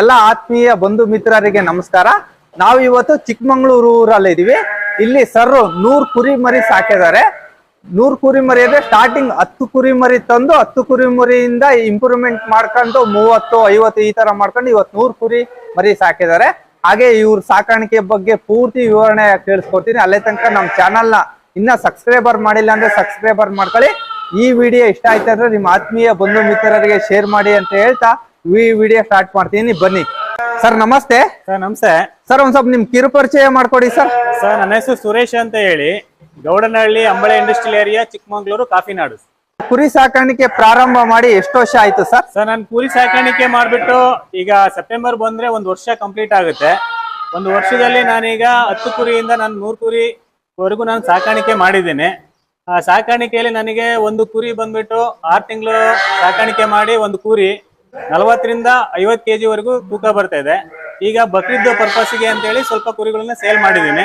ಎಲ್ಲ ಆತ್ಮೀಯ ಬಂಧು ಮಿತ್ರರಿಗೆ ನಮಸ್ಕಾರ. ನಾವು ಇವತ್ತು ಚಿಕ್ಕಮಂಗ್ಳೂರು ಊರಲ್ಲಿ ಇದೀವಿ. ಇಲ್ಲಿ ಸರ್ ನೂರ್ ಕುರಿ ಮರಿ ಸಾಕಿದ್ದಾರೆ. ನೂರ್ ಕುರಿ ಮರಿ ಅಂದ್ರೆ ಸ್ಟಾರ್ಟಿಂಗ್ ಹತ್ತು ಕುರಿ ಮರಿ ತಂದು ಹತ್ತು ಕುರಿ ಮರಿಯಿಂದ ಇಂಪ್ರೂವ್ಮೆಂಟ್ ಮಾಡ್ಕೊಂಡು ಮೂವತ್ತು, ಐವತ್ತು ಈ ತರ ಮಾಡ್ಕೊಂಡು ಇವತ್ತು ನೂರ್ ಕುರಿ ಮರಿ ಸಾಕಿದ್ದಾರೆ. ಹಾಗೆ ಇವ್ರ ಸಾಕಾಣಿಕೆ ಬಗ್ಗೆ ಪೂರ್ತಿ ವಿವರಣೆ ಕೇಳಿಸ್ಕೊಡ್ತೀನಿ ಅಲ್ಲೇ ತನಕ ನಮ್ಮ ಚಾನಲ್ನ ಇನ್ನ ಸಬ್ಸ್ಕ್ರೈಬರ್ ಮಾಡಿಲ್ಲ ಅಂದ್ರೆ ಸಬ್ಸ್ಕ್ರೈಬರ್ ಮಾಡ್ಕೊಳ್ಳಿ. ಈ ವಿಡಿಯೋ ಇಷ್ಟ ಆಯ್ತು ಅಂದ್ರೆ ನಿಮ್ಮ ಆತ್ಮೀಯ ಬಂಧು ಮಿತ್ರರಿಗೆ ಶೇರ್ ಮಾಡಿ ಅಂತ ಹೇಳ್ತಾ ವಿಡಿಯೋ ಸ್ಟಾರ್ಟ್ ಮಾಡ್ತೀನಿ ಬನ್ನಿ. ಸರ್ ನಮಸ್ತೆ. ಸರ್ ನಮಸ್ತೆ. ಸರ್ ಒಂದ್ ಸ್ವಲ್ಪ ನಿಮ್ ಕಿರು ಪರಿಚಯ ಮಾಡ್ಕೊಡಿ ಸರ್ ಸರ್ ನನ್ನ ಹೆಸರು ಸುರೇಶ್ ಅಂತ ಹೇಳಿ. ಗೌಡನಹಳ್ಳಿ ಅಂಬಳೆ ಇಂಡಸ್ಟ್ರಿಯಲ್ ಏರಿಯಾ ಚಿಕ್ಕಮಂಗ್ಳೂರು ಕಾಫಿನಾಡು. ಕುರಿ ಸಾಕಾಣಿಕೆ ಪ್ರಾರಂಭ ಮಾಡಿ ಎಷ್ಟು ವರ್ಷ ಆಯ್ತು ಸರ್ ಸರ್ ನಾನು ಕುರಿ ಸಾಕಾಣಿಕೆ ಮಾಡಿಬಿಟ್ಟು ಈಗ ಸೆಪ್ಟೆಂಬರ್ ಬಂದ್ರೆ ಒಂದು ವರ್ಷ ಕಂಪ್ಲೀಟ್ ಆಗುತ್ತೆ. ಒಂದು ವರ್ಷದಲ್ಲಿ ನಾನೀಗ ಹತ್ತು ಕುರಿಯಿಂದ ನಾನು ಕುರಿ ಕುರಿವರೆಗೂ ನಾನು ಸಾಕಾಣಿಕೆ ಮಾಡಿದ್ದೇನೆ. ಆ ಸಾಕಾಣಿಕೆಯಲ್ಲಿ ನನಗೆ ಒಂದು ಕುರಿ ಬಂದ್ಬಿಟ್ಟು ಆರು ತಿಂಗಳು ಸಾಕಾಣಿಕೆ ಮಾಡಿ ಒಂದು ಕುರಿ. ನಲವತ್ತರಿಂದ ಐವತ್ ಕೆ ಜಿವರೆಗೂ ತೂಕ ಬರ್ತಾ ಇದೆ. ಈಗ ಬಕ್ರೀದ್ ಪರ್ಪಸ್ಗೆ ಅಂತೇಳಿ ಸ್ವಲ್ಪ ಕುರಿಗಳನ್ನ ಸೇಲ್ ಮಾಡಿದ್ದೀನಿ.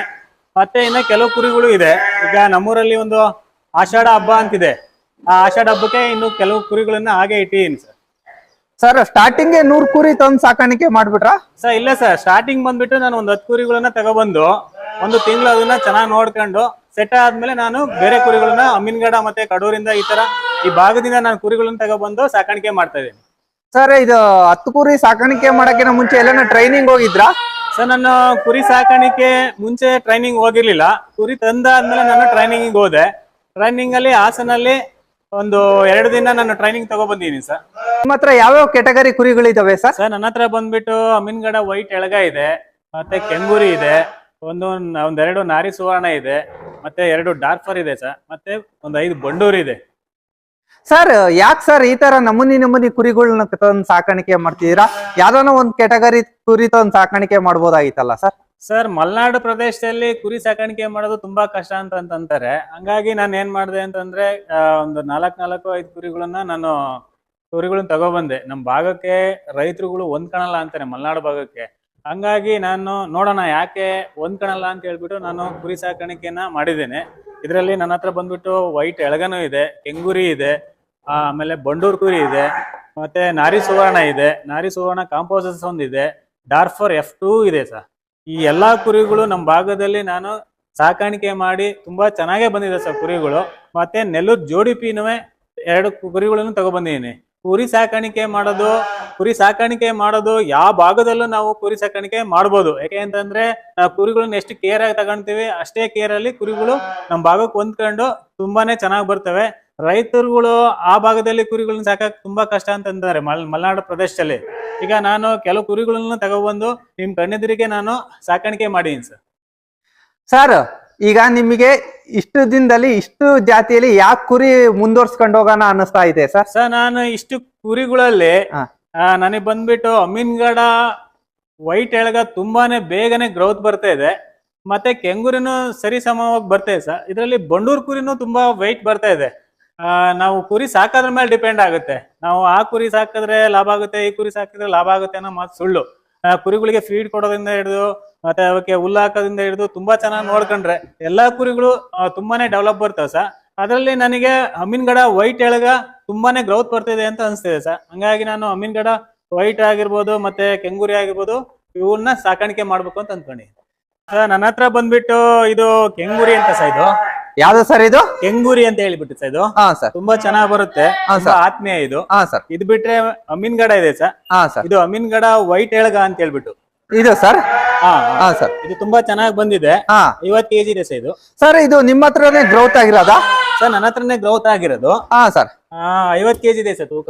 ಮತ್ತೆ ಇನ್ನು ಕೆಲವು ಕುರಿಗಳು ಇದೆ. ಈಗ ನಮ್ಮೂರಲ್ಲಿ ಒಂದು ಆಷಾಢ ಹಬ್ಬ ಅಂತಿದೆ. ಆ ಆಷಾಢ ಹಬ್ಬಕ್ಕೆ ಇನ್ನು ಕೆಲವು ಕುರಿಗಳನ್ನ ಹಾಗೆ ಇಟ್ಟಿದ್ದೀನಿ ಸರ್. ಸರ್ ಸ್ಟಾರ್ಟಿಂಗ್ ನೂರ್ ಕುರಿ ತಂದು ಸಾಕಾಣಿಕೆ ಮಾಡ್ಬಿಟ್ರಾ? ಸರ್ ಇಲ್ಲ ಸರ್. ಸ್ಟಾರ್ಟಿಂಗ್ ಬಂದ್ಬಿಟ್ಟು ನಾನು ಒಂದು ಹತ್ತು ಕುರಿಗಳನ್ನ ತಗೊಬಂದು ಒಂದು ತಿಂಗಳು ಅದನ್ನ ಚೆನ್ನಾಗಿ ನೋಡ್ಕೊಂಡು ಸೆಟ್ ಆದ್ಮೇಲೆ ನಾನು ಬೇರೆ ಕುರಿಗಳನ್ನ ಅಮ್ಮಿನಗಡ ಮತ್ತೆ ಕಡೂರಿಂದ ಈ ತರ ಈ ಭಾಗದಿಂದ ನಾನು ಕುರಿಗಳನ್ನ ತಗೊಬಂದು ಸಾಕಾಣಿಕೆ ಮಾಡ್ತಾ ಇದ್ದೀನಿ. ಸರ್ ಇದು ಹತ್ತು ಕುರಿ ಸಾಕಾಣಿಕೆ ಮಾಡೋಕ್ಕಿಂತ ಮುಂಚೆ ಎಲ್ಲಾನ ಟ್ರೈನಿಂಗ್ ಹೋಗಿದ್ರಾ? ಸರ್ ನಾನು ಕುರಿ ಸಾಕಾಣಿಕೆ ಮುಂಚೆ ಟ್ರೈನಿಂಗ್ ಹೋಗಿರ್ಲಿಲ್ಲ. ಕುರಿ ತಂದಾದ್ಮೇಲೆ ನಾನು ಟ್ರೈನಿಂಗ್ ಹೋದೆ. ಟ್ರೈನಿಂಗ್ ಅಲ್ಲಿ ಹಾಸನಲ್ಲಿ ಒಂದು ಎರಡು ದಿನ ನಾನು ಟ್ರೈನಿಂಗ್ ತಗೊಬಂದಿದ್ದೀನಿ ಸರ್. ನಿಮ್ಮ ಹತ್ರ ಯಾವ್ಯಾವ ಕೆಟಗರಿ ಕುರಿಗಳಿದಾವೆ ಸರ್? ಸರ್ ನನ್ನ ಹತ್ರ ಬಂದ್ಬಿಟ್ಟು ಅಮೀನ್ಗಡ ವೈಟ್ ಎಳಗ ಇದೆ ಮತ್ತೆ ಕೆಂಗೂರಿ ಇದೆ ಒಂದು ಒಂದೆರಡು ನಾರಿ ಸುವರ್ಣ ಇದೆ ಮತ್ತೆ ಎರಡು ಡಾರ್ಫರ್ ಇದೆ ಸರ್ ಮತ್ತೆ ಒಂದು ಐದು ಬಂಡೂರು ಇದೆ. ಸರ್ ಯಾಕೆ ಸರ್ ಈ ತರ ನಮೂನಿ ನಮೂನಿ ಕುರಿಗಳನ್ನ ತಂದು ಸಾಕಾಣಿಕೆ ಮಾಡ್ತಿದ್ದೀರಾ? ಯಾವ್ದಾನ ಒಂದ್ ಕೆಟಗರಿ ಕುರಿ ತಂದು ಸಾಕಾಣಿಕೆ ಮಾಡ್ಬೋದಾಗಿತ್ತಲ್ಲ ಸರ್ ಸರ್ ಮಲೆನಾಡು ಪ್ರದೇಶದಲ್ಲಿ ಕುರಿ ಸಾಕಾಣಿಕೆ ಮಾಡೋದು ತುಂಬಾ ಕಷ್ಟ ಅಂತ ಅಂತಂತಾರೆ. ಹಂಗಾಗಿ ನಾನು ಏನ್ ಮಾಡಿದೆ ಅಂತಂದ್ರೆ ಒಂದು ನಾಲ್ಕು ನಾಲ್ಕು ಐದು ಕುರಿಗಳನ್ನ ನಾನು ಕುರಿಗಳನ್ನ ತಗೊಬಂದೆ. ನಮ್ಮ ಭಾಗಕ್ಕೆ ರೈತರುಗಳು ಹೊಂದ್ಕೊಳಲ್ಲ ಅಂತಾರೆ, ಮಲೆನಾಡು ಭಾಗಕ್ಕೆ. ಹಂಗಾಗಿ ನಾನು ನೋಡೋಣ ಯಾಕೆ ಹೊಂದ್ಕೊಳಲ್ಲ ಅಂತ ಹೇಳ್ಬಿಟ್ಟು ನಾನು ಕುರಿ ಸಾಕಾಣಿಕೆನ ಮಾಡಿದ್ದೇನೆ. ಇದರಲ್ಲಿ ನನ್ನ ಹತ್ರ ಬಂದ್ಬಿಟ್ಟು ವೈಟ್ ಎಳಗನೂ ಇದೆ, ಕೆಂಗುರಿ ಇದೆ ಆಮೇಲೆ ಬಂಡೂರು ಕುರಿ ಇದೆ, ಮತ್ತೆ ನಾರಿ ಸುವರ್ಣ ಇದೆ. ನಾರಿ ಸುವರ್ಣ ಕಾಂಪೋಸಸ್ ಒಂದಿದೆ. ಡಾರ್ಫರ್ ಎಫ್ ಟೂ ಇದೆ ಸರ್. ಈ ಎಲ್ಲಾ ಕುರಿಗಳು ನಮ್ಮ ಭಾಗದಲ್ಲಿ ನಾನು ಸಾಕಾಣಿಕೆ ಮಾಡಿ ತುಂಬಾ ಚೆನ್ನಾಗೆ ಬಂದಿದೆ ಸರ್ ಕುರಿಗಳು. ಮತ್ತೆ ನೆಲ್ಲೂರು ಜೋಡಿ ಪೀನುವೆ ಎರಡು ಕುರಿಗಳನ್ನು ತಗೊಬಂದಿದ್ದೀನಿ. ಕುರಿ ಸಾಕಾಣಿಕೆ ಮಾಡೋದು, ಕುರಿ ಸಾಕಾಣಿಕೆ ಮಾಡೋದು ಯಾವ ಭಾಗದಲ್ಲೂ ನಾವು ಕುರಿ ಸಾಕಾಣಿಕೆ ಮಾಡ್ಬೋದು. ಯಾಕೆ ಅಂತಂದ್ರೆ ಕುರಿಗಳನ್ನ ಎಷ್ಟು ಕೇರ್ ಆಗಿ ತಗೊಂತೀವಿ, ಅಷ್ಟೇ ಕೇರ್ ಅಲ್ಲಿ ಕುರಿಗಳು ನಮ್ಮ ಭಾಗಕ್ಕೆ ಹೊಂದ್ಕೊಂಡು ತುಂಬಾನೇ ಚೆನ್ನಾಗಿ ಬರ್ತವೆ. ರೈತರುಗಳು ಆ ಭಾಗದಲ್ಲಿ ಕುರಿಗಳನ್ನ ಸಾಕಕ್ ತುಂಬಾ ಕಷ್ಟ ಅಂತಂತಾರೆ ಮಲ್ ಮಲೆನಾಡು ಪ್ರದೇಶದಲ್ಲಿ. ಈಗ ನಾನು ಕೆಲವು ಕುರಿಗಳನ್ನ ತಗೊಬಂದು ನಿಮ್ ಕಣ್ಣೆದುರಿಗೆ ನಾನು ಸಾಕಾಣಿಕೆ ಮಾಡೀನಿ ಸರ್. ಸರ್ ಈಗ ನಿಮಗೆ ಇಷ್ಟು ದಿನದಲ್ಲಿ ಇಷ್ಟು ಜಾತಿಯಲ್ಲಿ ಯಾಕೆ ಕುರಿ ಮುಂದುವರ್ಸ್ಕೊಂಡು ಹೋಗೋಣ ಅನ್ನಿಸ್ತಾ ಇದೆ ಸರ್? ಸರ್ ನಾನು ಇಷ್ಟು ಕುರಿಗಳಲ್ಲಿ ಹಾ. ನನಗೆ ಬಂದ್ಬಿಟ್ಟು ಅಮೀನ್ಗಡ ವೈಟ್ ಎಳಗ ತುಂಬಾನೇ ಬೇಗನೆ ಗ್ರೋತ್ ಬರ್ತಾ ಇದೆ. ಮತ್ತೆ ಕೆಂಗೂರಿನೂ ಸರಿ ಸಮವಾಗಿ ಬರ್ತಾ ಇದೆ ಸರ್. ಇದರಲ್ಲಿ ಬಂಡೂರು ಕುರಿನೂ ತುಂಬಾ ವೈಟ್ ಬರ್ತಾ ಇದೆ. ನಾವು ಕುರಿ ಸಾಕೋದ್ರ ಮೇಲೆ ಡಿಪೆಂಡ್ ಆಗುತ್ತೆ. ನಾವು ಆ ಕುರಿ ಸಾಕಿದ್ರೆ ಲಾಭ ಆಗುತ್ತೆ, ಈ ಕುರಿ ಸಾಕಿದ್ರೆ ಲಾಭ ಆಗುತ್ತೆ ಅನ್ನೋ ಮಾತು ಸುಳ್ಳು. ಕುರಿಗಳಿಗೆ ಫೀಡ್ ಕೊಡೋದ್ರಿಂದ ಹಿಡಿದು, ಮತ್ತೆ ಅವಕ್ಕೆ ಹುಲ್ಲು ಹಾಕೋದ್ರಿಂದ ಹಿಡಿದು ತುಂಬಾ ಚೆನ್ನಾಗಿ ನೋಡ್ಕೊಂಡ್ರೆ ಎಲ್ಲಾ ಕುರಿಗಳು ತುಂಬಾನೇ ಡೆವಲಪ್ ಬರ್ತವೆ ಸರ್ ಅದರಲ್ಲಿ ನನಗೆ ಅಮೀನ್ಗಡ ವೈಟ್ ಎಳಗ ತುಂಬಾನೇ ಗ್ರೌತ್ ಬರ್ತಿದೆ ಅಂತ ಅನಿಸ್ತಿದೆ ಸರ್ ಹಂಗಾಗಿ ನಾನು ಅಮೀನ್ಗಡ ವೈಟ್ ಆಗಿರ್ಬೋದು, ಮತ್ತೆ ಕೆಂಗೂರಿ ಆಗಿರ್ಬೋದು ಇವನ್ನ ಸಾಕಾಣಿಕೆ ಮಾಡ್ಬೇಕು ಅಂತ ಅನ್ಕೊಂಡಿ ಸರ್ ನನ್ನ ಹತ್ರ ಬಂದ್ಬಿಟ್ಟು ಇದು ಕೆಂಗೂರಿ ಅಂತ ಸರ್ ಇದು. ಯಾವ್ದು ಸರ್ ಇದು? ಹೆಂಗೂರಿ ಅಂತ ಹೇಳಿಬಿಟ್ಟು ಸರ್ ಇದು. ಹಾ ಸರ್. ತುಂಬಾ ಚೆನ್ನಾಗಿ ಬರುತ್ತೆ. ಹಾ, ತುಂಬಾ ಆತ್ಮೀಯ ಇದು. ಹಾ ಸರ್. ಇದು ಬಿಟ್ರೆ ಅಮೀನ್ಗಡ ಇದೆ ಸರ್. ಹಾ ಸರ್. ಇದು ಅಮೀನ್ಗಡ ವೈಟ್ ಎಳಗ ಅಂತ ಹೇಳ್ಬಿಟ್ಟು. ಇದು ಸರ್? ಹಾ ಹಾ. ಸರ್. ಇದು ತುಂಬಾ ಚೆನ್ನಾಗಿ ಬಂದಿದೆ. ಹಾ. ಐವತ್ ಕೆಜಿ ಇದೆ ಸರ್ ಇದು. ಸರ್ ಇದು ನಿಮ್ಮ ಹತ್ರನೇ ಗ್ರೌತ್ ಆಗಿರೋದಾ? ಸರ್ ನನ್ನ ಹತ್ರನೇ ಗ್ರೌತ್ ಆಗಿರೋದು. ಹಾ ಸರ್. ಆ, ಐವತ್ ಕೆಜಿ ಇದೆ ಸರ್ ತೂಕ.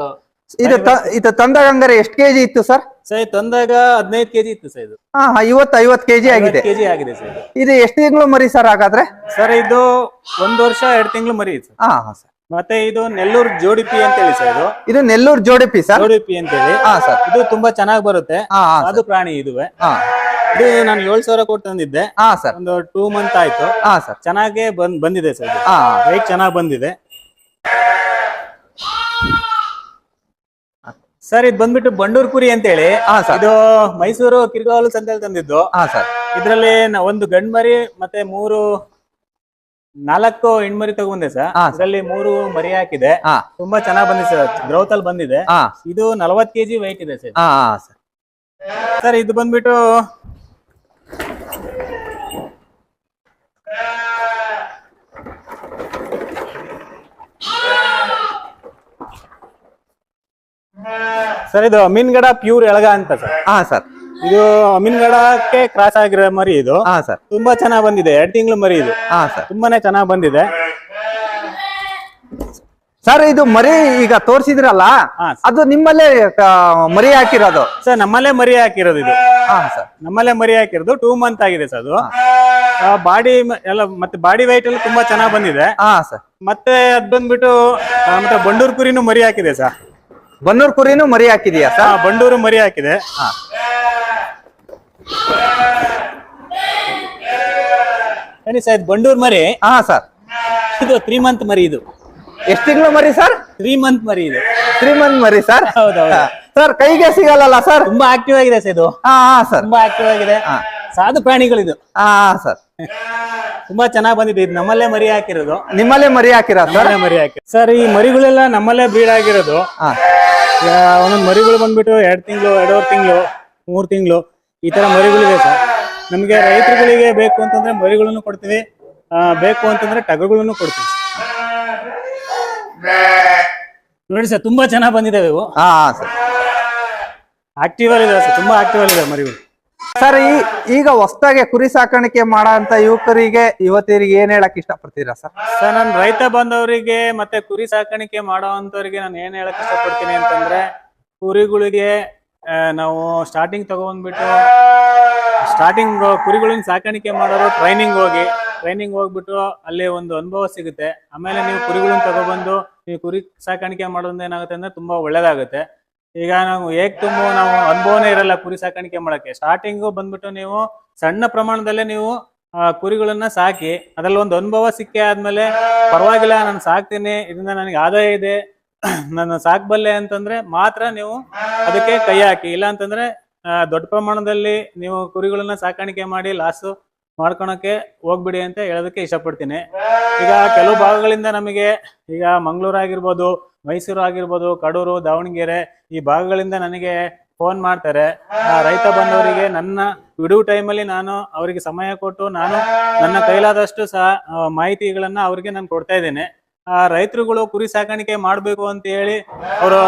ಇದು ತ- ಇದು ತಂದಾಗ ಹಂಗಾರೆ ಎಷ್ಟು ಕೆಜಿ ಇತ್ತು ಸರ್? ಸರ್ ತಂದಾಗ ಹದಿನೈದು ಕೆಜಿ ಇತ್ತು ಸರ್ ಇದು. ಹಾ ಐವತ್ತು ಐವತ್ತು ಕೆಜಿ ಆಗಿದೆ. ಕೆಜಿ ಆಗಿದೆ ಸರ್ ಇದು. ಇದು ಎಷ್ಟು ತಿಂಗಳು ಮರಿ ಸರ್ ಹಾಗಾದ್ರೆ? ಸರ್ ಇದು ಒಂದ್ ವರ್ಷ ಎರಡು ತಿಂಗಳು ಮರಿ ಸರ್ ಹಾ ಹಾ ಸರ್. ಮತ್ತೆ ಇದು ನೆಲ್ಲೂರು ಜೋಡಿಪಿ ಅಂತ ಹೇಳಿ ಸರ್ ಇದು. ಇದು ನೆಲ್ಲೂರು ಜೋಡಿಪಿ ಸರ್? ಜೋಡಿಪಿ ಅಂತ ಹೇಳಿ ಹಾ ಸರ್. ಇದು ತುಂಬಾ ಚೆನ್ನಾಗಿ ಬರುತ್ತೆ. ಹಾ ಹಾ ಅದು ಪ್ರಾಣಿ ಇದುವೆ. ಹಾ ಇದು ನಾನು ಏಳ್ ಸಾವಿರ ಕೊಟ್ಟು ತಂದಿದ್ದೆ. ಹಾ ಸರ್. ಒಂದು ಟೂ ಮಂತ್ ಆಯ್ತು. ಹಾ ಸರ್. ಚೆನ್ನಾಗೇ ಬಂದ್ ಬಂದಿದೆ ಸರ್ ಹಾ. ಹೇಗ್ ಚೆನ್ನಾಗಿ ಬಂದಿದೆ. ಸರ್ ಇದು ಬಂದ್ಬಿಟ್ಟು ಬಂಡೂರ್ ಕುರಿ ಅಂತ ಹೇಳಿ ಹಾ ಸರ್. ಇದು ಮೈಸೂರು ಕಿರ್ಗಾವಲು ಸಂತೆಯಲ್ಲಿ ತಂದಿದ್ದು. ಹಾ ಸರ್. ಇದ್ರಲ್ಲಿ ಒಂದು ಗಂಡ್ ಮರಿ ಮತ್ತೆ ಮೂರು ನಾಲ್ಕು ಹೆಣ್ಮರಿ ತಗೊಂಡೆ ಸರ್. ಹಾ, ಇದರಲ್ಲಿ ಮೂರು ಮರಿ ಹಾಕಿದೆ. ಹಾ. ತುಂಬಾ ಚೆನ್ನಾಗಿ ಬಂದಿದೆ ಸರ್. ಗ್ರೌತ್ ಅಲ್ಲಿ ಬಂದಿದೆ. ಹಾ. ಇದು ನಲವತ್ ಕೆಜಿ ವೈಟ್ ಇದೆ ಸರ್. ಹಾ ಹಾ ಸರ್. ಸರ್ ಇದು ಬಂದ್ಬಿಟ್ಟು ಸರ್ ಇದು ಅಮೀನ್ಗಡ ಪ್ಯೂರ್ ಎಳಗ ಅಂತ ಸರ್. ಹಾ ಸರ್. ಇದು ಅಮೀನ್ಗಡಕ್ಕೆ ಕ್ರಾಸ್ ಆಗಿರೋ ಮರಿ ಇದು. ಹಾ ಸರ್. ತುಂಬಾ ಚೆನ್ನಾಗಿ ಬಂದಿದೆ ಎರಡು ತಿಂಗಳು ಮರಿ ಇದು. ಹಾ ಸರ್. ತುಂಬಾನೇ ಚೆನ್ನಾಗಿ ಬಂದಿದೆ. ಸರ್ ಇದು ಮರಿ ಈಗ ತೋರಿಸಿದ್ರಲ್ಲ ಹಾ ಅದು ನಿಮ್ಮಲ್ಲೇ ಆ, ಮರಿ ಹಾಕಿರೋದು? ಸರ್ ನಮ್ಮಲ್ಲೇ ಮರಿ ಹಾಕಿರೋದು ಇದು. ಹಾ ಸರ್. ನಮ್ಮಲ್ಲೇ ಮರಿ ಹಾಕಿರೋದು ಟೂ ಮಂತ್ ಆಗಿದೆ ಸರ್ ಅದು. ಬಾಡಿ ಎಲ್ಲ ಮತ್ತೆ ಬಾಡಿ ವೈಟ್ ಎಲ್ಲ ತುಂಬಾ ಚೆನ್ನಾಗಿ ಬಂದಿದೆ. ಹಾ ಸರ್. ಮತ್ತೆ ಅದ್ ಬಂದ್ಬಿಟ್ಟು ಆ, ಮತ್ತೆ ಬಂಡೂರು ಕುರಿನೂ ಮರಿ ಹಾಕಿದೆ ಸರ್. ಬನ್ನೂರ್ ಕುರಿನೂ ಮರಿ ಹಾಕಿದೀಯಾ ಸರ್? ಬಂಡೂರು ಮರಿ ಹಾಕಿದೆ. ಸರಿ ಸರ್ ಬಂಡೂರು ಮರಿ? ಹಾ ಸರ್. ಇದು ತ್ರೀ ಮಂತ್ ಮರಿ ಇದು. ಎಷ್ಟು ತಿಂಗಳು ಮರಿ ಸರ್? ತ್ರೀ ಮಂತ್ ಮರಿ ಇದು. ತ್ರೀ ಮಂತ್ ಮರಿ ಸರ್? ಹೌದೌದು. ಸರ್ ಕೈಗೆ ಸಿಗಲ್ಲ ಸರ್? ತುಂಬಾ ಆಕ್ಟಿವ್ ಆಗಿದೆ ಸರ್ ಇದು. ಹಾ ಹಾ ಸರ್. ತುಂಬಾ ಆಕ್ಟಿವ್ ಆಗಿದೆ. ಸಾಧು ಪ್ರಾಣಿಗಳಿದು ಹಾ ಹಾ ಸರ್. ತುಂಬಾ ಚೆನ್ನಾಗಿ ಬಂದಿದೆ. ಇದು ನಮ್ಮಲ್ಲೇ ಮರಿ ಹಾಕಿರೋದು. ನಿಮ್ಮಲ್ಲೇ ಮರಿ ಹಾಕಿರೋದು ಸರ್? ಮರಿ ಹಾಕಿ ಸರ್ ಈ ಮರಿಗಳೆಲ್ಲ ನಮ್ಮಲ್ಲೇ ಬ್ರೀಡ್ ಆಗಿರೋದು. ಒಂದೊಂದು ಮರಿಗಳು ಬಂದ್ಬಿಟ್ಟು ಎರಡು ತಿಂಗಳು ಎರಡೂವರೆ ತಿಂಗಳು ಮೂರು ತಿಂಗಳು ಈ ತರ ಮರಿಗಳಿವೆ ಸರ್. ನಮಗೆ ರೈತರುಗಳಿಗೆ ಬೇಕು ಅಂತಂದ್ರೆ ಮರಿಗಳನ್ನು ಕೊಡ್ತೀವಿ. ಆ, ಬೇಕು ಅಂತಂದ್ರೆ ಟಗರುಗಳನ್ನು ಕೊಡ್ತೀವಿ. ನೋಡಿ ಸರ್ ತುಂಬಾ ಚೆನ್ನಾಗಿ ಬಂದಿದ್ದಾವೆ ಇವು. ಹಾ ಸರ್. ಆಕ್ಟಿವ್ ಅಲ್ಲಿ ಸರ್ ತುಂಬಾ ಆಕ್ಟಿವ್ ಅಲ್ಲಿ ಮರಿಗಳು. ಸರ್ ಈಗ ಹೊಸದಾಗಿ ಕುರಿ ಸಾಕಾಣಿಕೆ ಮಾಡೋ ಅಂತ ಯುವಕರಿಗೆ, ಯುವತಿಯರಿಗೆ ಏನ್ ಹೇಳಕ್ ಇಷ್ಟಪಡ್ತೀರಾ ಸರ್? ಸರ್, ನಾನು ರೈತ ಬಂದವರಿಗೆ ಮತ್ತೆ ಕುರಿ ಸಾಕಾಣಿಕೆ ಮಾಡೋಂತವರಿಗೆ ನಾನು ಏನ್ ಹೇಳಕ್ ಇಷ್ಟಪಡ್ತೀನಿ ಅಂತಂದ್ರೆ, ಕುರಿಗಳಿಗೆ ನಾವು ಸ್ಟಾರ್ಟಿಂಗ್ ತಗೊಂಡ್ಬಿಟ್ಟು ಸ್ಟಾರ್ಟಿಂಗ್ ಕುರಿಗಳನ್ನ ಸಾಕಾಣಿಕೆ ಮಾಡೋರು ಟ್ರೈನಿಂಗ್ ಹೋಗಿ ಟ್ರೈನಿಂಗ್ ಹೋಗ್ಬಿಟ್ಟು ಅಲ್ಲಿ ಒಂದು ಅನುಭವ ಸಿಗುತ್ತೆ. ಆಮೇಲೆ ನೀವು ಕುರಿಗಳನ್ನ ತಗೊಬಂದು, ನೀವು ಕುರಿ ಸಾಕಾಣಿಕೆ ಮಾಡೋದ್ರಿಂದ ಏನಾಗುತ್ತೆ ಅಂದ್ರೆ ತುಂಬಾ ಒಳ್ಳೇದಾಗುತ್ತೆ. ಈಗ ನಾವು ಏಕ್ ತುಂಬ, ನಾವು ಅನುಭವನೇ ಇರಲ್ಲ ಕುರಿ ಸಾಕಾಣಿಕೆ ಮಾಡಕ್ಕೆ. ಸ್ಟಾರ್ಟಿಂಗು ಬಂದ್ಬಿಟ್ಟು ನೀವು ಸಣ್ಣ ಪ್ರಮಾಣದಲ್ಲೇ ನೀವು ಕುರಿಗಳನ್ನು ಸಾಕಿ, ಅದ್ರಲ್ಲಿ ಒಂದು ಅನುಭವ ಸಿಕ್ಕಿ ಆದ್ಮೇಲೆ ಪರವಾಗಿಲ್ಲ, ನಾನು ಸಾಕ್ತೀನಿ, ಇದರಿಂದ ನನಗೆ ಆದಾಯ ಇದೆ, ನಾನು ಸಾಕ್ಬಲ್ಲೆ ಅಂತಂದ್ರೆ ಮಾತ್ರ ನೀವು ಅದಕ್ಕೆ ಕೈ ಹಾಕಿ. ಇಲ್ಲ ಅಂತಂದ್ರೆ ದೊಡ್ಡ ಪ್ರಮಾಣದಲ್ಲಿ ನೀವು ಕುರಿಗಳನ್ನ ಸಾಕಾಣಿಕೆ ಮಾಡಿ ಲಾಸು ಮಾಡ್ಕೊಳಕ್ಕೆ ಹೋಗ್ಬಿಡಿ ಅಂತ ಹೇಳೋದಕ್ಕೆ ಇಷ್ಟಪಡ್ತೀನಿ. ಈಗ ಕೆಲವು ಭಾಗಗಳಿಂದ ನಮಗೆ, ಈಗ ಮಂಗಳೂರು ಆಗಿರ್ಬೋದು ಮೈಸೂರು ಆಗಿರ್ಬೋದು, ಕಡೂರು, ದಾವಣಗೆರೆ ಈ ಭಾಗಗಳಿಂದ ನನಗೆ ಫೋನ್ ಮಾಡ್ತಾರೆ. ಆ ರೈತ ಬಂದವರಿಗೆ ನನ್ನ ಬಿಡುವು ಟೈಮಲ್ಲಿ ನಾನು ಅವರಿಗೆ ಸಮಯ ಕೊಟ್ಟು ನಾನು ನನ್ನ ಕೈಲಾದಷ್ಟು ಸಹ ಮಾಹಿತಿಗಳನ್ನ ಅವರಿಗೆ ನಾನು ಕೊಡ್ತಾ ಇದ್ದೇನೆ. ಆ, ರೈತರುಗಳು ಕುರಿ ಸಾಕಾಣಿಕೆ ಮಾಡಬೇಕು ಅಂತ ಹೇಳಿ ಅವರು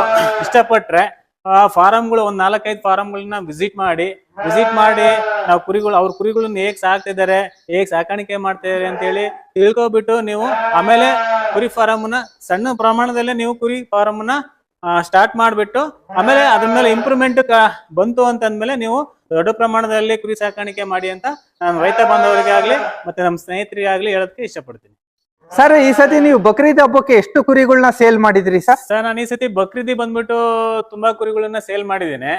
ಇಷ್ಟಪಟ್ರೆ, ಆ ಫಾರಂಗಳು ಒಂದ್ ನಾಲ್ಕೈದು ಫಾರಂಗಳನ್ನ ವಿಸಿಟ್ ಮಾಡಿ ವಿಸಿಟ್ ಮಾಡಿ ನಾವು ಕುರಿಗಳು ಅವ್ರ ಕುರಿಗಳನ್ನ ಹೇಗ್ ಸಾಕ್ತಿದ್ದಾರೆ ಹೇಗ್ ಸಾಕಾಣಿಕೆ ಮಾಡ್ತಾ ಇದಾರೆ ಅಂತ ಹೇಳಿ ತಿಳ್ಕೊಬಿಟ್ಟು ನೀವು ಆಮೇಲೆ ಕುರಿ ಫಾರಮ್ನ ಸಣ್ಣ ಪ್ರಮಾಣದಲ್ಲೇ ನೀವು ಕುರಿ ಫಾರಮ್ನ ಸ್ಟಾರ್ಟ್ ಮಾಡ್ಬಿಟ್ಟು ಆಮೇಲೆ ಅದ್ರ ಮೇಲೆ ಇಂಪ್ರೂವ್ಮೆಂಟ್ ಬಂತು ಅಂತ ಅಂದ್ಮೇಲೆ ನೀವು ದೊಡ್ಡ ಪ್ರಮಾಣದಲ್ಲಿ ಕುರಿ ಸಾಕಾಣಿಕೆ ಮಾಡಿ ಅಂತ ನಾನು ರೈತ ಬಾಂಧವರಿಗೆ ಆಗ್ಲಿ ಮತ್ತೆ ನಮ್ಮ ಸ್ನೇಹಿತರಿಗೆ ಆಗ್ಲಿ ಹೇಳೋದಕ್ಕೆ ಇಷ್ಟಪಡ್ತೀನಿ. ಸರ್ ಈ ಸತಿ ನೀವು ಬಕ್ರೀದ್ ಹಬ್ಬಕ್ಕೆ ಎಷ್ಟು ಕುರಿಗಳನ್ನ ಸೇಲ್ ಮಾಡಿದ್ರಿ ಸರ್ ಸರ್ ನಾನು ಈ ಸತಿ ಬಕ್ರೀದಿ ಬಂದ್ಬಿಟ್ಟು ತುಂಬಾ ಕುರಿಗಳನ್ನ ಸೇಲ್ ಮಾಡಿದ್ದೇನೆ.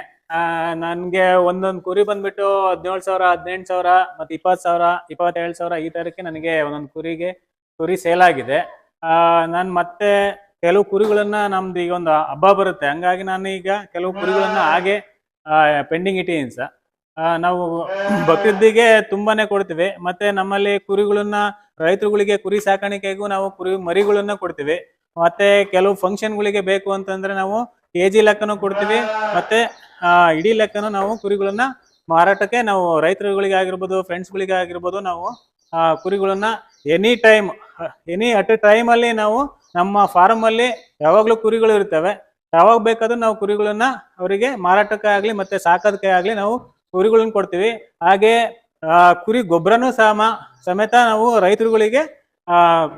ನನ್ಗೆ ಒಂದೊಂದು ಕುರಿ ಬಂದ್ಬಿಟ್ಟು ಹದಿನೇಳು ಸಾವಿರ, ಹದಿನೆಂಟು ಸಾವಿರ, ಮತ್ತೆ ಇಪ್ಪತ್ತು ಸಾವಿರ, ಇಪ್ಪತ್ತೇಳು ಸಾವಿರ ಈ ತರಕ್ಕೆ ನನಗೆ ಒಂದೊಂದು ಕುರಿಗೆ ಕುರಿ ಸೇಲ್ ಆಗಿದೆ. ಆ, ನಾನು ಮತ್ತೆ ಕೆಲವು ಕುರಿಗಳನ್ನ ನಮ್ದು ಈಗ ಒಂದು ಹಬ್ಬ ಬರುತ್ತೆ. ಹಂಗಾಗಿ ನಾನು ಈಗ ಕೆಲವು ಕುರಿಗಳನ್ನ ಹಾಗೆ ಪೆಂಡಿಂಗ್ ಇಟ್ಟಿದ್ದೀನಿ ಸರ್ ನಾವು ಬಕ್ರದ್ದಿಗೆ ತುಂಬಾನೇ ಕೊಡ್ತೀವಿ. ಮತ್ತೆ ನಮ್ಮಲ್ಲಿ ಕುರಿಗಳನ್ನ ರೈತರುಗಳಿಗೆ ಕುರಿ ಸಾಕಾಣಿಕೆಗೂ ನಾವು ಕುರಿ ಮರಿಗಳನ್ನ ಕೊಡ್ತೀವಿ. ಮತ್ತೆ ಕೆಲವು ಫಂಕ್ಷನ್ಗಳಿಗೆ ಬೇಕು ಅಂತಂದ್ರೆ ನಾವು ಕೆ ಜಿ ಲೆಕ್ಕನೂ ಕೊಡ್ತೀವಿ. ಮತ್ತೆ ಇಡೀ ಲೆಕ್ಕನ ನಾವು ಕುರಿಗಳನ್ನ ಮಾರಾಟಕ್ಕೆ ನಾವು ರೈತರುಗಳಿಗೆ ಆಗಿರ್ಬೋದು ಫ್ರೆಂಡ್ಸ್ಗಳಿಗೆ ಆಗಿರ್ಬೋದು ನಾವು ಆ, ಕುರಿಗಳನ್ನ any time any at a time ಅಲ್ಲಿ ನಾವು ನಮ್ಮ ಫಾರ್ಮ್ ಅಲ್ಲಿ ಯಾವಾಗ್ಲೂ ಕುರಿಗಳು ಇರ್ತವೆ. ಯಾವಾಗ ಬೇಕಾದ್ರೂ ನಾವು ಕುರಿಗಳನ್ನ ಅವರಿಗೆ ಮಾರಾಟಕ್ಕೆ ಆಗ್ಲಿ ಮತ್ತೆ ಸಾಕೋದಕ್ಕೆ ಆಗ್ಲಿ ನಾವು ಕುರಿಗಳನ್ನ ಕೊಡ್ತೀವಿ. ಹಾಗೆ ಆ, ಕುರಿ ಗೊಬ್ಬರನೂ ಸಮ ಸಮೇತ ನಾವು ರೈತರುಗಳಿಗೆ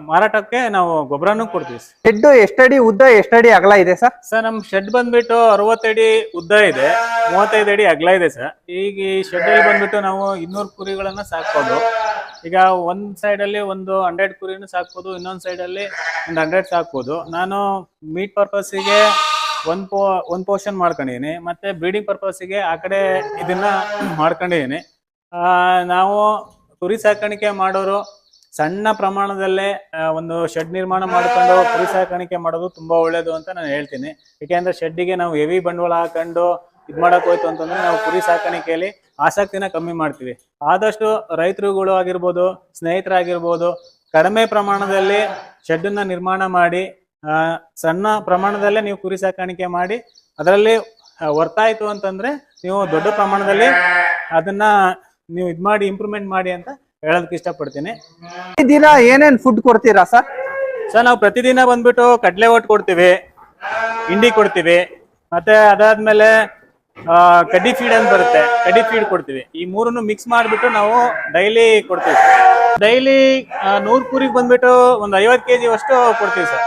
ಮಾರಾಟಕ್ಕೆ ನಾವು ಗೊಬ್ಬರನು ಕೊಡ್ತೀವಿ ಶೆಡ್ ಎಷ್ಟಡಿ ಉದ್ದ ಎಷ್ಟಡಿ ಅಗಲ ಇದೆ ಸರ್? ಸರ್ ನಮ್ ಶೆಡ್ ಬಂದ್ಬಿಟ್ಟು ಅರವತ್ತಡಿ ಉದ್ದ ಇದೆ ಮೂವತ್ತೈದು ಅಡಿ ಅಗಲ ಇದೆ ಸರ್. ಈಗ ಈ ಶೆಡ್ ಅಲ್ಲಿ ಬಂದ್ಬಿಟ್ಟು ನಾವು ಇನ್ನೂರು ಕುರಿಗಳನ್ನ ಸಾಕ್ಬೋದು. ಈಗ ಒಂದ್ ಸೈಡ್ ಅಲ್ಲಿ ಒಂದು ಹಂಡ್ರೆಡ್ ಕುರಿನೂ ಸಾಕ್ಬೋದು ಇನ್ನೊಂದ್ ಸೈಡ್ ಅಲ್ಲಿ ಒಂದು ಹಂಡ್ರೆಡ್ ಸಾಕ್ಬೋದು. ನಾನು ಮೀಟ್ ಪರ್ಪಸ್ಸಿಗೆ ಒಂದ್ ಪೋ ಒಂದ್ ಪೋರ್ಷನ್ ಮಾಡ್ಕೊಂಡಿದೀನಿ ಮತ್ತೆ ಬ್ರೀಡಿಂಗ್ಗೆ ಆ ಕಡೆ ಇದನ್ನ ಮಾಡ್ಕೊಂಡಿದೀನಿ. ಆ, ನಾವು ಕುರಿ ಸಾಕಾಣಿಕೆ ಮಾಡೋರು ಸಣ್ಣ ಪ್ರಮಾಣದಲ್ಲೇ ಒಂದು ಶೆಡ್ ನಿರ್ಮಾಣ ಮಾಡ್ಕೊಂಡು ಕುರಿ ಸಾಕಾಣಿಕೆ ಮಾಡೋದು ತುಂಬಾ ಒಳ್ಳೇದು ಅಂತ ನಾನು ಹೇಳ್ತೀನಿ. ಯಾಕೆಂದ್ರೆ ಶೆಡ್ಡಿಗೆ ನಾವು ಹೆವಿ ಬಂಡವಾಳ ಹಾಕೊಂಡು ಇದ್ ಮಾಡಕ್ ಹೋಯ್ತು ಅಂತಂದ್ರೆ ನಾವು ಕುರಿ ಸಾಕಾಣಿಕೆಯಲ್ಲಿ ಆಸಕ್ತಿನ ಕಮ್ಮಿ ಮಾಡ್ತೀವಿ. ಆದಷ್ಟು ರೈತರುಗಳು ಆಗಿರ್ಬೋದು, ಸ್ನೇಹಿತರಾಗಿರ್ಬೋದು, ಕಡಿಮೆ ಪ್ರಮಾಣದಲ್ಲಿ ಶೆಡ್ಡನ್ನ ನಿರ್ಮಾಣ ಮಾಡಿ ಸಣ್ಣ ಪ್ರಮಾಣದಲ್ಲೇ ನೀವು ಕುರಿ ಸಾಕಾಣಿಕೆ ಮಾಡಿ, ಅದರಲ್ಲಿ ವರ್ತಾಯಿತು ಅಂತಂದ್ರೆ ನೀವು ದೊಡ್ಡ ಪ್ರಮಾಣದಲ್ಲಿ ಅದನ್ನ ನೀವು ಇದ್ ಮಾಡಿ ಇಂಪ್ರೂವ್ಮೆಂಟ್ ಮಾಡಿ ಅಂತ ಹೇಳೋದಕ್ಕೆ ಇಷ್ಟಪಡ್ತೀನಿ. ಪ್ರತಿದಿನ ದಿನ ಏನೇನ್ ಫುಡ್ ಕೊಡ್ತೀರಾ ಸರ್ ಸರ್ ನಾವು ಪ್ರತಿದಿನ ಬಂದ್ಬಿಟ್ಟು ಕಡಲೆ ಒಟ್ಟು ಕೊಡ್ತೀವಿ ಹಿಂಡಿ ಕೊಡ್ತೀವಿ ಮತ್ತೆ ಅದಾದ್ಮೇಲೆ ಆ, ಕಡ್ಡಿ ಫೀಡ್ ಅಂತ ಬರುತ್ತೆ. ಕಡ್ಡಿ ಫೀಡ್ ಕೊಡ್ತೀವಿ. ಈ ಮೂರನ್ನು ಮಿಕ್ಸ್ ಮಾಡಿಬಿಟ್ಟು ನಾವು ಡೈಲಿ ಕೊಡ್ತೀವಿ ಡೈಲಿ ನೂರು ಕೂರಿಗೆ ಬಂದ್ಬಿಟ್ಟು ಒಂದು ಐವತ್ತು ಕೆ ಜಿ ಅಷ್ಟು ಕೊಡ್ತೀವಿ ಸರ್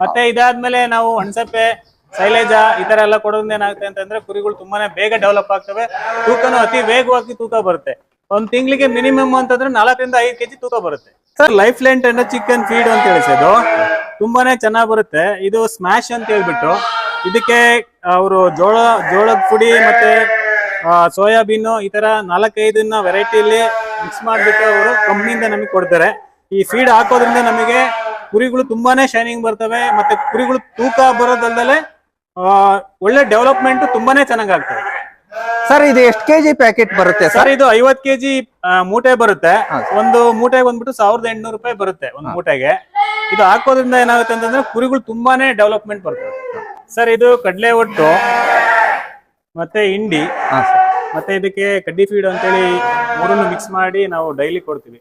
ಮತ್ತೆ ಇದಾದ್ಮೇಲೆ ನಾವು ಹಣ್ಸಪ್ಪೆ ಶೈಲೇಜ ಈ ತರ ಎಲ್ಲ ಕೊಡೋದ್ರಿಂದ ಏನಾಗುತ್ತೆ ಅಂತಂದ್ರೆ ಕುರಿಗಳು ತುಂಬಾನೇ ಬೇಗ ಡೆವಲಪ್ ಆಗ್ತವೆ. ತೂಕನು ಅತಿ ವೇಗವಾಗಿ ತೂಕ ಬರುತ್ತೆ. ಒಂದ್ ತಿಂಗಳಿಗೆ ಮಿನಿಮಮ್ ಅಂತಂದ್ರೆ ನಾಲ್ಕರಿಂದ ಐದು ಕೆಜಿ ತೂಕ ಬರುತ್ತೆ. Sir life line tender chicken feed ಅಂತ ಹೇಳಿಸೋದು ತುಂಬಾನೇ ಚೆನ್ನಾಗ್ ಬರುತ್ತೆ. ಇದು ಸ್ಮ್ಯಾಶ್ ಅಂತ ಹೇಳ್ಬಿಟ್ಟು ಇದಕ್ಕೆ ಅವರು ಜೋಳ, ಜೋಳದ ಪುಡಿ ಮತ್ತೆ ಸೋಯಾಬೀನ್ ಈ ತರ ನಾಲ್ಕೈದನ್ನ ವೆರೈಟಿಯಲ್ಲಿ ಮಿಕ್ಸ್ ಮಾಡ್ಬಿಟ್ಟು ಅವರು ಕಂಪ್ನಿಯಿಂದ ನಮಗೆ ಕೊಡ್ತಾರೆ. ಈ ಫೀಡ್ ಹಾಕೋದ್ರಿಂದ ನಮಗೆ ಕುರಿಗಳು ತುಂಬಾನೇ ಶೈನಿಂಗ್ ಬರ್ತವೆ ಮತ್ತೆ ಕುರಿಗಳು ತೂಕ ಬರೋದಲ್ದಲೆ ಒಳ್ಳೆ ಡೆವಲಪ್ಮೆಂಟ್ ತುಂಬಾನೇ ಚೆನ್ನಾಗ್ ಆಗ್ತದೆ. ಸರ್ ಇದು ಎಷ್ಟು ಕೆಜಿ ಪ್ಯಾಕೆಟ್ ಬರುತ್ತೆ ಸರ್ ಸರ್ ಇದು ಐವತ್ ಕೆಜಿ ಮೂಟೆ ಬರುತ್ತೆ. ಒಂದು ಮೂಟೆ ಬಂದ್ಬಿಟ್ಟು ಸಾವಿರದ ಎಂಟುನೂರು ರೂಪಾಯಿ ಬರುತ್ತೆ ಒಂದು ಮೂಟೆಗೆ. ಇದು ಹಾಕೋದ್ರಿಂದ ಏನಾಗುತ್ತೆ ಅಂತಂದ್ರೆ ಕುರಿಗಳು ತುಂಬಾನೇ ಡೆವಲಪ್ಮೆಂಟ್ ಬರುತ್ತೆ ಸರ್ ಇದು ಕಡಲೆ ಒಟ್ಟು ಮತ್ತೆ ಹಿಂಡಿ ಹಾ ಸರ್ ಮತ್ತೆ ಇದಕ್ಕೆ ಕಡ್ಡಿ ಫೀಡ್ ಅಂತೇಳಿ ಮೂರನ್ನು ಮಿಕ್ಸ್ ಮಾಡಿ ನಾವು ಡೈಲಿ ಕೊಡ್ತೀವಿ.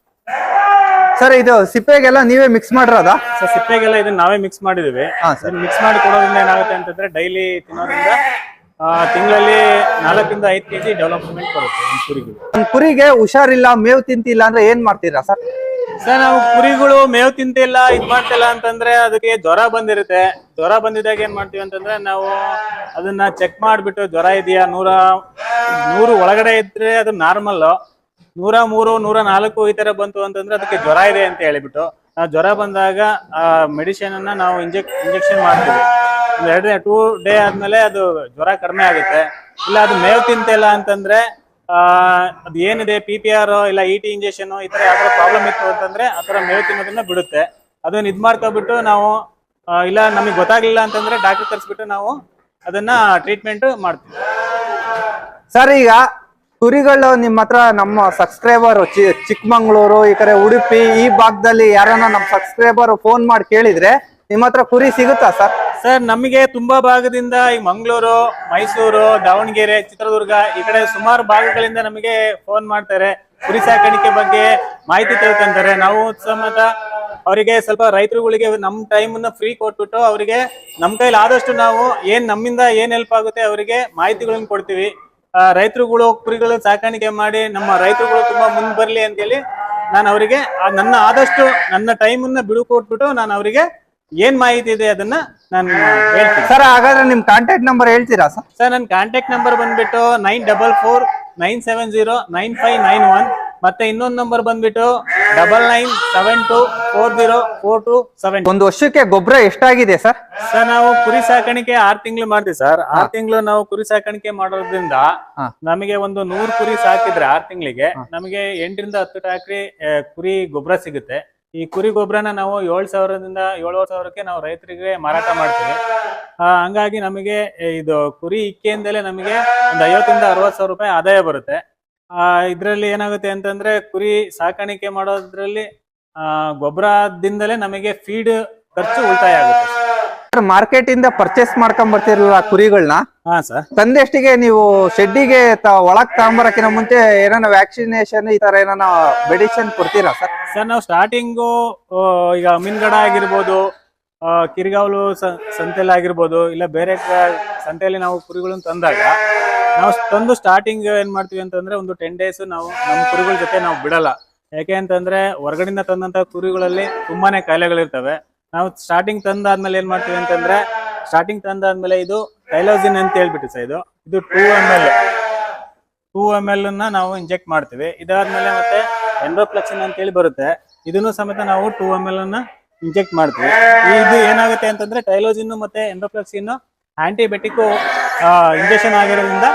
ಸರ್ ಇದು ಸಿಪ್ಪೆಗೆಲ್ಲ ನೀವೇ ಮಿಕ್ಸ್ ಮಾಡಿರೋದಾ? ಸರ್ ಸಿಪ್ಪೆಗೆಲ್ಲ ಇದನ್ನ ನಾವೇ ಮಿಕ್ಸ್ ಮಾಡಿದೀವಿ ಹಾಂ, ಮಿಕ್ಸ್ ಮಾಡಿ ಕೊಡೋದ್ರಿಂದ ಏನಾಗುತ್ತೆ ಅಂತಂದ್ರೆ ಡೈಲಿ ತಿನ್ನೋದ್ರಿಂದ ತಿಂಗಳಲ್ಲಿ ನಾಲ್ಕರಿಂದ ಐದು ಕೆಜಿ ಡೆವಲಪ್ಮೆಂಟ್ ಬರುತ್ತೆ ಒಂದು ಕುರಿಗಳು. ಒಂದ್ ಕುರಿಗೆ ಹುಷಾರಿಲ್ಲ ಮೇವು ತಿಂತಿಲ್ಲ ಅಂದ್ರೆ ಏನ್ ಮಾಡ್ತೀರಾ ಸರ್? ಸರ್ ನಾವು ಕುರಿಗಳು ಮೇವು ತಿಂತಿಲ್ಲ ಇದ್ ಮಾಡ್ತಿಲ್ಲ ಅಂತಂದ್ರೆ ಅದಕ್ಕೆ ಜ್ವರ ಬಂದಿರುತ್ತೆ. ಜ್ವರ ಬಂದಿದ್ದಾಗ ಏನ್ ಮಾಡ್ತೀವಿ ಅಂತಂದ್ರೆ ನಾವು ಅದನ್ನ ಚೆಕ್ ಮಾಡ್ಬಿಟ್ಟು ಜ್ವರ ಇದೆಯಾ ನೂರ ನೂರು ಒಳಗಡೆ ಇದ್ರೆ ಅದು ನಾರ್ಮಲ್ ನೂರ ಮೂರು ನೂರ ನಾಲ್ಕು ಈ ತರ ಬಂತು ಅಂತಂದ್ರೆ ಅದಕ್ಕೆ ಜ್ವರ ಇದೆ ಅಂತ ಹೇಳಿಬಿಟ್ಟು. ಆ ಜ್ವರ ಬಂದಾಗ ಆ ಮೆಡಿಸಿನ್ ಅನ್ನ ನಾವು ಇಂಜೆಕ್ ಇಂಜೆಕ್ಷನ್ ಮಾಡ್ತೀವಿ. ಒಂದ್ ಎರಡು ಟೂ ಡೇ ಆದ್ಮೇಲೆ ಅದು ಜ್ವರ ಕಡಿಮೆ ಆಗುತ್ತೆ. ಇಲ್ಲ, ಅದು ಮೇವು ತಿಂತಿಲ್ಲ ಅಂತಂದ್ರೆ ಅದು ಏನಿದೆ ಪಿ ಪಿ ಆರ್ ಇಲ್ಲ ಇ ಟಿ ಇಂಜೆಕ್ಷನ್ ಈ ತರ ಯಾವ್ದಾರ ಪ್ರಾಬ್ಲಮ್ ಇತ್ತು ಅಂತಂದ್ರೆ ಆ ತರ ಮೇವು ತಿನ್ನೋದನ್ನ ಬಿಡುತ್ತೆ. ಅದನ್ನ ಇದ್ ಮಾಡ್ಕೊಬಿಟ್ಟು ನಾವು ಇಲ್ಲ, ನಮಗೆ ಗೊತ್ತಾಗ್ಲಿಲ್ಲ ಅಂತಂದ್ರೆ ಡಾಕ್ಟರ್ ಕರ್ಸ್ಬಿಟ್ಟು ನಾವು ಅದನ್ನ ಟ್ರೀಟ್ಮೆಂಟ್ ಮಾಡ್ತೀವಿ. ಸರ್ ಈಗ ಕುರಿಗಳು ನಿಮ್ಮ ಹತ್ರ ನಮ್ಮ ಸಬ್ಸ್ಕ್ರೈಬರ್ ಚಿಕ್ಕಮಂಗ್ಳೂರು, ಈ ಕಡೆ ಉಡುಪಿ, ಈ ಭಾಗದಲ್ಲಿ ಯಾರನ್ನ ನಮ್ಮ ಸಬ್ಸ್ಕ್ರೈಬರ್ ಫೋನ್ ಮಾಡಿ ಕೇಳಿದ್ರೆ ನಿಮ್ಮ ಹತ್ರ ಕುರಿ ಸಿಗುತ್ತಾ ಸರ್? ಸರ್, ನಮಗೆ ತುಂಬಾ ಭಾಗದಿಂದ ಈ ಮಂಗಳೂರು, ಮೈಸೂರು, ದಾವಣಗೆರೆ, ಚಿತ್ರದುರ್ಗ ಈ ಕಡೆ ಸುಮಾರು ಭಾಗಗಳಿಂದ ನಮಗೆ ಫೋನ್ ಮಾಡ್ತಾರೆ. ಕುರಿ ಸಾಕಾಣಿಕೆ ಬಗ್ಗೆ ಮಾಹಿತಿ ತಿಳ್ಕೊಂತಾರೆ. ನಾವು ಸಮೇತ ಅವರಿಗೆ ಸ್ವಲ್ಪ ರೈತರುಗಳಿಗೆ ನಮ್ಮ ಟೈಮ್ ಫ್ರೀ ಕೊಟ್ಬಿಟ್ಟು ಅವರಿಗೆ ನಮ್ಮ ಕೈಲಿ ಆದಷ್ಟು ನಾವು ಏನ್ ನಮ್ಮಿಂದ ಏನ್ ಹೆಲ್ಪ್ ಆಗುತ್ತೆ ಅವರಿಗೆ ಮಾಹಿತಿಗಳನ್ನ ಕೊಡ್ತೀವಿ. ರೈತರುಗಳು ಕುರಿಗಳು ಸಾಕಾಣಿಕೆ ಮಾಡಿ ನಮ್ಮ ರೈತರುಗಳು ತುಂಬಾ ಮುಂದೆ ಬರ್ಲಿ ಅಂತೇಳಿ ನಾನು ಅವರಿಗೆ ನನ್ನ ಆದಷ್ಟು ನನ್ನ ಟೈಮನ್ನ ಬಿಡು ಕೊಟ್ಬಿಟ್ಟು ನಾನು ಅವರಿಗೆ ಏನ್ ಮಾಹಿತಿ ಇದೆ ಅದನ್ನ ನಾನು ಹೇಳ್ತೀನಿ. ಸರ್ ಹಾಗಾದ್ರೆ ನಿಮ್ ಕಾಂಟ್ಯಾಕ್ಟ್ ನಂಬರ್ ಹೇಳ್ತೀರಾ ಸರ್? ಸರ್ ನನ್ನ ಕಾಂಟ್ಯಾಕ್ಟ್ ನಂಬರ್ ಬಂದ್ಬಿಟ್ಟು nine double four nine seven zero nine five nine one ಮತ್ತೆ ಇನ್ನೊಂದು ನಂಬರ್ ಬಂದ್ಬಿಟ್ಟು double nine seven two four zero four two seven ಒಂದು ವರ್ಷಕ್ಕೆ ಗೊಬ್ಬರ ಎಷ್ಟಾಗಿದೆ ಸರ್? ಸರ್ ನಾವು ಕುರಿ ಸಾಕಾಣಿಕೆ ಆರ್ ತಿಂಗಳು ಮಾಡ್ತೀವಿ ಸರ್. ಆರ್ ತಿಂಗಳು ನಾವು ಕುರಿ ಸಾಕಾಣಿಕೆ ಮಾಡೋದ್ರಿಂದ. ನಮಗೆ ಒಂದು ನೂರ್ ಕುರಿ ಸಾಕಿದ್ರೆ ಆರ್ ತಿಂಗಳಿಗೆ ನಮಗೆ ಎಂಟರಿಂದ ಹತ್ತು ಟಾಕ್ರಿ ಕುರಿ ಗೊಬ್ಬರ ಸಿಗುತ್ತೆ. ಈ ಕುರಿ ಗೊಬ್ಬರನ ನಾವು ಏಳು ಸಾವಿರದಿಂದ ಏಳುವರೆ ಸಾವಿರಕ್ಕೆ ನಾವು ರೈತರಿಗೆ ಮಾರಾಟ ಮಾಡ್ತೀವಿ. ಹಂಗಾಗಿ ನಮಗೆ ಇದು ಕುರಿ ಇಕ್ಕೆಯಿಂದಲೇ ನಮಗೆ ಒಂದು ಐವತ್ತರಿಂದ ಅರವತ್ತು ಸಾವಿರ ರೂಪಾಯಿ ಆದಾಯ ಬರುತ್ತೆ. ಆ, ಇದರಲ್ಲಿ ಏನಾಗುತ್ತೆ ಅಂತಂದ್ರೆ ಕುರಿ ಸಾಕಾಣಿಕೆ ಮಾಡೋದ್ರಲ್ಲಿ, ಆ, ಗೊಬ್ಬರದಿಂದಲೇ ನಮಗೆ ಫೀಡ್ ಖರ್ಚು ಉಳಿತಾಯ ಆಗುತ್ತೆ. ಮಾರ್ಕೆಟ್ ಇಂದ ಪರ್ಚೇಸ್ ಮಾಡ್ಕೊಂಡ್ ಬರ್ತಿರಲ್ಲ ಕುರಿಗಳನ್ನ ಹಾ ಸರ್. ತಂದೆಷ್ಟಿಗೆ ನೀವು ಶೆಡ್ಡಿಗೆ ಒಳಗ್ ತಗೊಂಬರಕಿನ ಮುಂಚೆ ಏನಾನ ವ್ಯಾಕ್ಸಿನೇಷನ್ ಈ ತರ ಏನಾನ ಮೆಡಿಸಿನ್ ಕೊಡ್ತೀರಾ ಸರ್? ಸರ್ ನಾವು ಸ್ಟಾರ್ಟಿಂಗ್ ಈಗ ಮೀನ್ಗಡ ಆಗಿರ್ಬೋದು ಕಿರಿಗಾವಲು ಸಂತೆಯಲ್ಲಿ ಸಂತೆಲಿ ಆಗಿರ್ಬೋದು ಇಲ್ಲ ಬೇರೆ ಸಂತೆಯಲ್ಲಿ ನಾವು ಕುರಿಗಳನ್ನ ತಂದಾಗ ನಾವು ತಂದು ಸ್ಟಾರ್ಟಿಂಗ್ ಏನ್ ಮಾಡ್ತೀವಿ ಅಂತಂದ್ರೆ ಒಂದು ಟೆನ್ ಡೇಸ್ ನಾವು ನಮ್ಮ ಕುರಿಗಳ ಜೊತೆ ನಾವು ಬಿಡಲ್ಲ. ಯಾಕೆ ಅಂತಂದ್ರೆ ಹೊರಗಡೆಯಿಂದ ತಂದಂತ ಕುರಿಗಳಲ್ಲಿ ತುಂಬಾನೇ ಕಾಯಿಲೆಗಳಿರ್ತವೆ. ನಾವು ಸ್ಟಾರ್ಟಿಂಗ್ ತಂದಾದ್ಮೇಲೆ ಏನ್ ಮಾಡ್ತೀವಿ ಅಂತಂದ್ರೆ ಸ್ಟಾರ್ಟಿಂಗ್ ತಂದಾದ್ಮೇಲೆ ಇದು ಟೈಲೋಸಿನ್ ಅಂತ ಹೇಳ್ಬಿಟ್ಟು ಸರ್ ಇದು. ಇದು two M L two M L ನಾವು ಇಂಜೆಕ್ಟ್ ಮಾಡ್ತೀವಿ. ಇದಾದ್ಮೇಲೆ ಮತ್ತೆ ಎಂಡ್ರೋಪ್ಲಕ್ಸಿನ್ ಅಂತ ಹೇಳಿ ಬರುತ್ತೆ. ಇದನ್ನು ಸಮೇತ ನಾವು ಟೂ ಎಂ ಎಲ್ ಅನ್ನ ಇಂಜೆಕ್ಟ್ ಮಾಡ್ತೀವಿ. ಇದು ಏನಾಗುತ್ತೆ ಅಂತಂದ್ರೆ ಟೈಲೋಜಿನ್ ಮತ್ತೆ ಎಂಡೋಪ್ಲಕ್ಸಿನ್ ಆಂಟಿಬಯೋಟಿಕ್ ಇಂಜೆಕ್ಷನ್ ಆಗಿರೋದ್ರಿಂದ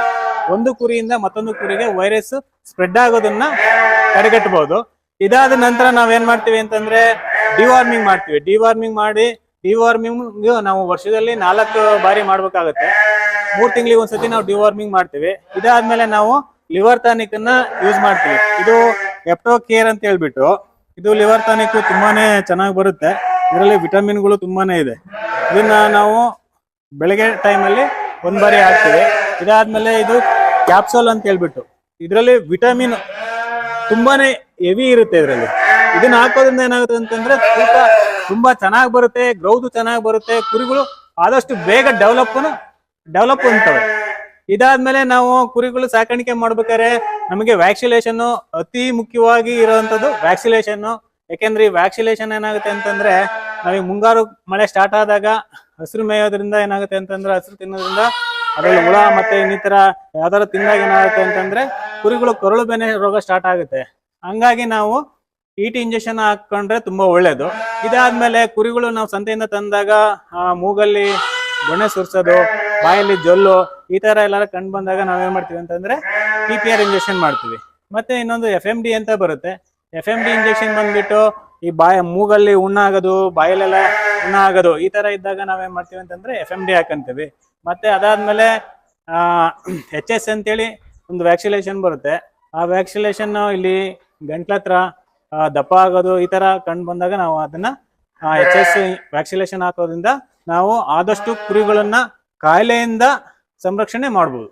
ಒಂದು ಕುರಿಯಿಂದ ಮತ್ತೊಂದು ಕುರಿಗೆ ವೈರಸ್ ಸ್ಪ್ರೆಡ್ ಆಗೋದನ್ನ ತಡೆಗಟ್ಟಬಹುದು. ಇದಾದ ನಂತರ ನಾವೇನ್ ಮಾಡ್ತೀವಿ ಅಂತಂದ್ರೆ ಡಿವಾರ್ಮಿಂಗ್ ಮಾಡ್ತೀವಿ. ಡಿವಾರ್ಮಿಂಗ್ ಮಾಡಿ ಡಿವಾರ್ಮಿಂಗ್ ನಾವು ವರ್ಷದಲ್ಲಿ ನಾಲ್ಕು ಬಾರಿ ಮಾಡ್ಬೇಕಾಗತ್ತೆ. ಮೂರ್ ತಿಂಗಳಿಗೆ ಒಂದ್ಸತಿ ನಾವು ಡಿವಾರ್ಮಿಂಗ್ ಮಾಡ್ತೀವಿ. ಇದಾದ್ಮೇಲೆ ನಾವು ಲಿವರ್ ಟಾನಿಕ್ ಅನ್ನ ಯೂಸ್ ಮಾಡ್ತೀವಿ. ಇದು ಎಪ್ಟೋ ಕೇರ್ ಅಂತ ಹೇಳ್ಬಿಟ್ಟು, ಇದು ಲಿವರ್ ಟಾನಿಕ್ ತುಂಬಾನೇ ಚೆನ್ನಾಗಿ ಬರುತ್ತೆ. ಇದರಲ್ಲಿ ವಿಟಮಿನ್ಗಳು ತುಂಬಾನೇ ಇದೆ. ಇದನ್ನ ನಾವು ಬೆಳಗ್ಗೆ ಟೈಮಲ್ಲಿ ಒಂದ್ ಬಾರಿ ಹಾಕ್ತೀವಿ. ಇದಾದ್ಮೇಲೆ ಇದು ಕ್ಯಾಪ್ಸೋಲ್ ಅಂತ ಹೇಳ್ಬಿಟ್ಟು, ಇದರಲ್ಲಿ ವಿಟಮಿನ್ ತುಂಬಾನೇ ಹೆವಿ ಇರುತ್ತೆ ಇದರಲ್ಲಿ. ಇದನ್ನ ಹಾಕೋದ್ರಿಂದ ಏನಾಗುತ್ತೆ ಅಂತಂದ್ರೆ ತೂಕ ತುಂಬಾ ಚೆನ್ನಾಗಿ ಬರುತ್ತೆ ಗ್ರೌದು ಚೆನ್ನಾಗಿ ಬರುತ್ತೆ, ಕುರಿಗಳು ಆದಷ್ಟು ಬೇಗ ಡೆವಲಪ್ ಡೆವಲಪ್ ಅಂತವೆ ಇದಾದ್ಮೇಲೆ ನಾವು ಕುರಿಗಳು ಸಾಕಾಣಿಕೆ ಮಾಡ್ಬೇಕಾದ್ರೆ ನಮಗೆ ವ್ಯಾಕ್ಸಿನೇಷನ್ ಅತಿ ಮುಖ್ಯವಾಗಿ ಇರುವಂತದ್ದು ವ್ಯಾಕ್ಸಿನೇಷನ್ ಯಾಕೆಂದ್ರೆ ಈ ವ್ಯಾಕ್ಸಿನೇಷನ್ ಏನಾಗುತ್ತೆ ಅಂತಂದ್ರೆ ನಾವೀಗ ಮುಂಗಾರು ಮಳೆ ಸ್ಟಾರ್ಟ್ ಆದಾಗ ಹಸಿರು ಮೇಯೋದ್ರಿಂದ ಏನಾಗುತ್ತೆ ಅಂತಂದ್ರೆ ಹಸಿರು ತಿನ್ನೋದ್ರಿಂದ ಅದರಲ್ಲಿ ಹುಳ ಮತ್ತೆ ಇನ್ನಿತರ ಯಾವ್ದಾದ್ರು ತಿಂದಾಗ ಏನಾಗುತ್ತೆ ಅಂತಂದ್ರೆ ಕುರಿಗಳು ಕರುಳು ಬೆನೆ ರೋಗ ಸ್ಟಾರ್ಟ್ ಆಗುತ್ತೆ. ಹಂಗಾಗಿ ನಾವು ಇಟಿ ಇಂಜೆಕ್ಷನ್ ಹಾಕೊಂಡ್ರೆ ತುಂಬಾ ಒಳ್ಳೇದು. ಇದಾದ್ಮೇಲೆ ಕುರಿಗಳು ನಾವು ಸಂತೆಯಿಂದ ತಂದಾಗ ಆ, ಮೂಗಲ್ಲಿ ಬೊಣೆ ಸುರ್ಸೋದು ಬಾಯಲ್ಲಿ ಜೊಲ್ಲು ಈ ತರ ಎಲ್ಲ ಕಂಡು ಬಂದಾಗ ನಾವೇನ್ ಮಾಡ್ತೀವಿ ಅಂತಂದ್ರೆ ಪಿ ಪಿ ಆರ್ ಇಂಜೆಕ್ಷನ್ ಮಾಡ್ತೀವಿ. ಮತ್ತೆ ಇನ್ನೊಂದು ಎಫ್ ಎಂ ಡಿ ಅಂತ ಬರುತ್ತೆ. ಎಫ್ ಎಂ ಡಿ ಇಂಜೆಕ್ಷನ್ ಬಂದ್ಬಿಟ್ಟು ಈ ಬಾಯ ಮೂಗಲ್ಲಿ ಉಣ್ಣ ಆಗೋದು ಬಾಯಲ್ಲೆಲ್ಲ ಉಣ್ಣ ಆಗೋದು ಈ ತರ ಇದ್ದಾಗ ನಾವೇನ್ ಮಾಡ್ತೀವಿ ಅಂತಂದ್ರೆ ಎಫ್ ಎಂ ಡಿ ಹಾಕಂತೀವಿ. ಮತ್ತೆ ಅದಾದ್ಮೇಲೆ ಎಚ್ ಎಸ್ ಅಂತೇಳಿ ಒಂದು ವ್ಯಾಕ್ಸಿನೇಷನ್ ಬರುತ್ತೆ. ಆ ವ್ಯಾಕ್ಸಿನೇಷನ್ ಇಲ್ಲಿ ಗಂಟ್ಲ ಹತ್ರ ಆ, ದಪ್ಪ ಆಗೋದು ಈ ತರ ಕಂಡು ಬಂದಾಗ ನಾವು ಅದನ್ನ ಎಚ್ ಎಸ್ ವ್ಯಾಕ್ಸಿನೇಷನ್ ಹಾಕೋದ್ರಿಂದ ನಾವು ಆದಷ್ಟು ಕುರಿಗಳನ್ನ ಕಾಯಿಲೆಯಿಂದ ಸಂರಕ್ಷಣೆ ಮಾಡ್ಬೋದು.